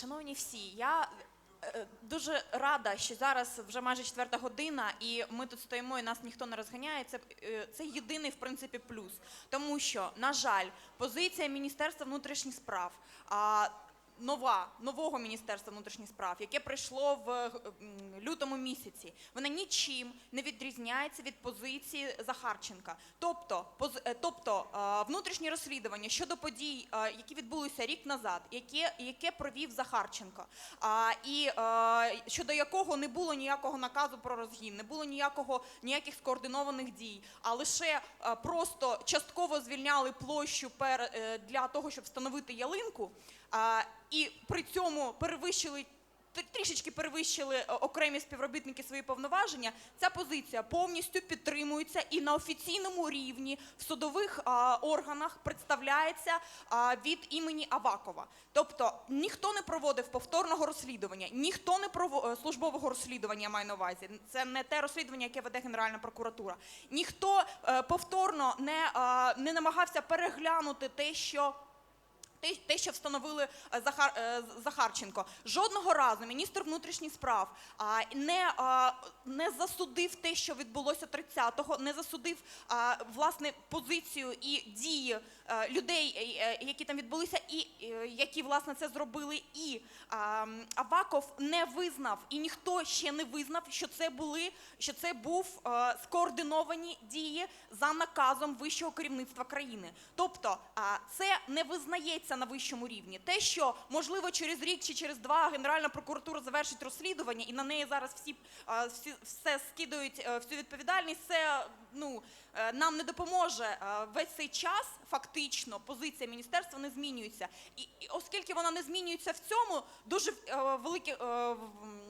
Шановні всі, я е, дуже рада, що зараз вже майже четверта година, і ми тут стоїмо, і нас ніхто не розганяє. Це, е, це єдиний в принципі плюс. Тому що, на жаль, позиція Міністерства внутрішніх справ. Нова нового міністерства внутрішніх справ, яке прийшло в е, лютому місяці, вона нічим не відрізняється від позиції Захарченка. Тобто, поз- е, тобто е, внутрішні розслідування щодо подій, які відбулися рік назад, яке, яке провів Захарченко, а, і щодо якого не було ніякого наказу про розгін, не було ніякого ніяких скоординованих дій, а лише просто частково звільняли площу пер, для того, щоб встановити ялинку, і при цьому перевищили. Трішечки перевищили е, окремі співробітники свої повноваження. Ця позиція повністю підтримується і на офіційному рівні в судових а, органах представляється а, від імені Авакова. Тобто ніхто не проводив повторного розслідування, ніхто не прово... е, службового розслідування я маю на увазі. Це не те розслідування, яке веде Генеральна прокуратура. Ніхто е, повторно не, а, не намагався переглянути те, що. Те, що встановили е, Захар, е, Захарченко, жодного разу міністр внутрішніх справ не, не засудив те, що відбулося 30-го, не засудив власне позицію і дії е, людей, які там відбулися, і які власне це зробили. І Аваков не визнав, і ніхто ще не визнав, що це були, що це був скоординовані дії за наказом вищого керівництва країни. Тобто, це не визнається на вищому рівні. Те, що можливо через рік чи через два Генеральна прокуратура завершить розслідування, і на неї зараз всі, всі все скидають е, всю відповідальність. Це ну е, нам не допоможе Е, весь цей час. Фактично, позиція міністерства не змінюється, і, і оскільки вона не змінюється в цьому, дуже велике.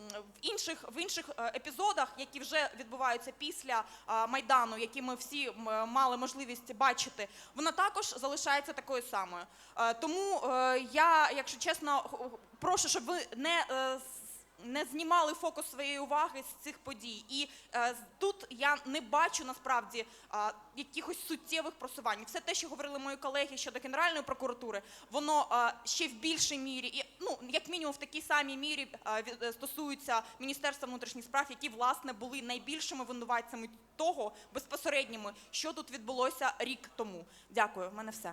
В- інших в інших е, епізодах, які вже відбуваються після е, майдану, які ми всі мали можливість бачити, вона також залишається такою самою. Е, Тому е, я, якщо чесно, прошу, щоб ви не е, с- не знімали фокус своєї уваги з цих подій. І е, тут я не бачу насправді е, якихось суттєвих просувань. Все те, що говорили мої колеги щодо Генеральної прокуратури, воно е, ще в більшій мірі, і ну як мінімум в такій самій мірі е, е, стосується Міністерства внутрішніх справ, які власне були найбільшими винуватцями того безпосередніми, що тут відбулося рік тому. Дякую, в мене все.